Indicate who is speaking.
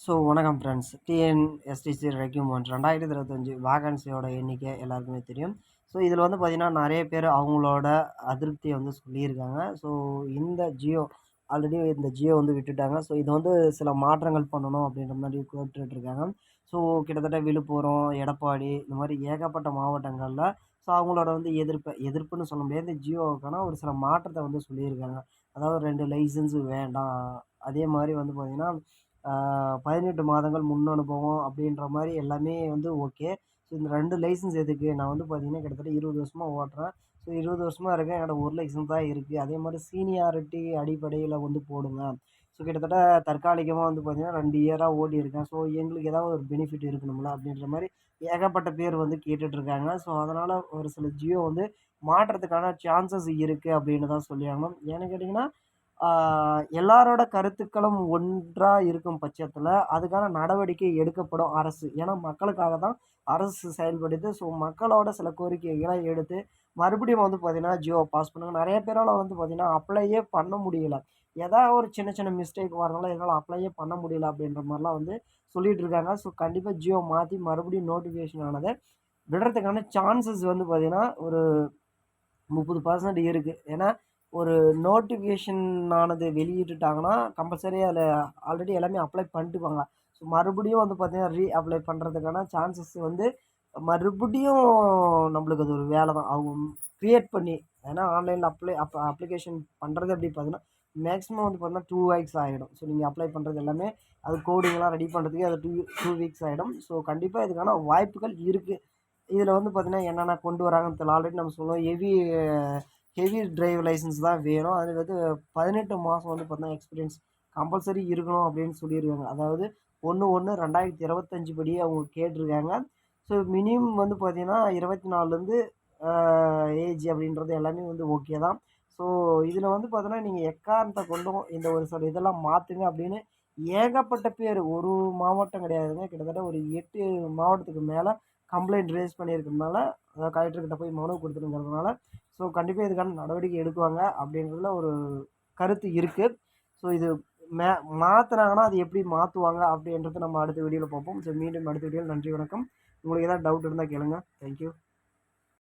Speaker 1: So வணக்கம் friends TNSTC ரெக்யூமெண்ட் ரெண்டாயிரத்தி இருபத்தஞ்சி வேகன்சியோட எண்ணிக்கை எல்லாருக்குமே தெரியும். ஸோ இதில் வந்து பார்த்திங்கன்னா நிறைய பேர் அவங்களோட அதிருப்தியை வந்து சொல்லியிருக்காங்க. ஸோ இந்த ஜியோ ஆல்ரெடி இந்த ஜியோ வந்து விட்டுட்டாங்க. ஸோ இது வந்து சில மாற்றங்கள் பண்ணணும் அப்படின்ற மாதிரி கேட்டுட்ருக்காங்க. ஸோ கிட்டத்தட்ட விழுப்புரம் எடப்பாடி இந்த மாதிரி ஏகப்பட்ட மாவட்டங்களில் ஸோ அவங்களோட வந்து எதிர்ப்பு எதிர்ப்புன்னு சொல்ல முடியாது. இந்த ஜியோவுக்கான ஒரு சில மாற்றத்தை வந்து சொல்லியிருக்காங்க. அதாவது ரெண்டு லைசன்ஸு வேண்டாம். அதே மாதிரி வந்து பார்த்திங்கன்னா பதினெட்டு மாதங்கள் முன் அனுபவம் அப்படின்ற மாதிரி எல்லாமே வந்து ஓகே. ஸோ இந்த ரெண்டு லைசன்ஸ் எதுக்கு? நான் வந்து பார்த்திங்கன்னா கிட்டத்தட்ட இருபது வருஷமாக ஓட்டுறேன். ஸோ இருபது வருஷமாக இருக்கேன். என்னோட ஒரு லைசன்ஸ் தான் இருக்குது அதே மாதிரி சீனியாரிட்டி அடிப்படையில் வந்து போடுங்க. ஸோ கிட்டத்தட்ட தற்காலிகமாக வந்து பார்த்திங்கன்னா ரெண்டு இயராக ஓடி இருக்கேன். ஸோ எங்களுக்கு ஏதாவது ஒரு பெனிஃபிட் இருக்கணும்ல அப்படின்ற மாதிரி ஏகப்பட்ட பேர் வந்து கேட்டுட்ருக்காங்க ஸோ அதனால் ஒரு சில ஜியோ வந்து மாற்றுறதுக்கான சான்சஸ் இருக்குது அப்படின்னு தான் சொல்லி ஆகணும் ஏன்னு கேட்டிங்கன்னா எல்லாரோட கருத்துக்களும் ஒன்றாக இருக்கும் பட்சத்தில் அதுக்கான நடவடிக்கை எடுக்கப்படும் அரசு. ஏன்னா மக்களுக்காக தான் அரசு செயல்படுது. ஸோ மக்களோட சில கோரிக்கைகளை எடுத்து மறுபடியும் வந்து பார்த்திங்கன்னா ஜியோ பாஸ் பண்ணுங்க. நிறைய பேரால் வந்து பார்த்திங்கன்னா அப்ளையே பண்ண முடியல. ஏதாவது ஒரு சின்ன சின்ன மிஸ்டேக் வரனால என்னால் அப்ளையே பண்ண முடியல அப்படின்ற மாதிரிலாம் வந்து சொல்லிகிட்டு இருக்காங்க. ஸோ கண்டிப்பாக ஜியோ மாற்றி மறுபடியும் நோட்டிஃபிகேஷன் ஆனதை விடுறதுக்கான சான்சஸ் வந்து பார்த்திங்கன்னா ஒரு முப்பது பர்சன்ட் இருக்குது ஏன்னா ஒரு நோட்டிஃபிகேஷன் ஆனது வெளியிட்டுட்டாங்கன்னா கம்பல்சரி அதில் ஆல்ரெடி எல்லாமே அப்ளை பண்ணிட்டுப்பாங்க ஸோ மறுபடியும் வந்து பார்த்திங்கன்னா ரீ அப்ளை பண்ணுறதுக்கான சான்சஸ் வந்து மறுபடியும் நம்மளுக்கு அது ஒரு வேலை தான். அவங்க க்ரியேட் பண்ணி ஏன்னா ஆன்லைனில் அப்ளை அப் அப்ளிகேஷன் பண்ணுறது எப்படி பார்த்தீங்கன்னா மேக்ஸிமம் வந்து பார்த்தீங்கன்னா டூ வீக்ஸ் ஆகிடும் ஸோ நீங்கள் அப்ளை பண்ணுறது எல்லாமே அது கோடிங்லாம் ரெடி பண்ணுறதுக்கு அது டூ டூ வீக்ஸ் ஆகிடும் ஸோ கண்டிப்பாக இதுக்கான வாய்ப்புகள் இருக்குது இதில் வந்து பார்த்திங்கன்னா என்னென்ன கொண்டு வராங்கன்னு தெரியல. ஆல்ரெடி நம்ம சொல்லுவோம் ஹெவி ஹெவி டிரைவ் லைசன்ஸ் தான் வேணும். அது வந்து பதினெட்டு மாதம் வந்து பார்த்தீங்கன்னா எக்ஸ்பீரியன்ஸ் கம்பல்சரி இருக்கணும் அப்படின்னு சொல்லியிருக்காங்க. அதாவது ஒன்று ஒன்று ரெண்டாயிரத்தி இருபத்தஞ்சி படி அவங்க கேட்டிருக்காங்க. ஸோ மினிமம் வந்து பார்த்திங்கன்னா இருபத்தி நாலுலேருந்து ஏஜ் அப்படின்றது எல்லாமே வந்து ஓகே தான். ஸோ இதில் வந்து பார்த்தோன்னா நீங்கள் எக்காரணத்தை கொண்டும் இந்த ஒரு சில இதெல்லாம் மாற்றுங்க அப்படின்னு ஏகப்பட்ட பேர். ஒரு மாவட்டம் கிடையாதுங்க. கிட்டத்தட்ட ஒரு எட்டு மாவட்டத்துக்கு மேலே கம்ப்ளைண்ட் ரேஸ் பண்ணியிருக்கிறதுனால அதாவது கலெக்டர்கிட்ட போய் மனு கொடுத்துருங்கிறதுனால ஸோ கண்டிப்பாக இதுக்கான நடவடிக்கை எடுக்குவாங்க அப்படின்றதுல ஒரு கருத்து இருக்குது ஸோ இது மே மாற்றுனாங்கன்னா அது எப்படி மாற்றுவாங்க அப்படின்றத நம்ம அடுத்த வீடியோவில் பார்ப்போம். ஸோ மீண்டும் அடுத்த வீடியோவில் நன்றி வணக்கம். உங்களுக்கு ஏதாவது டவுட் இருந்தால் கேளுங்கள் தேங்க்யூ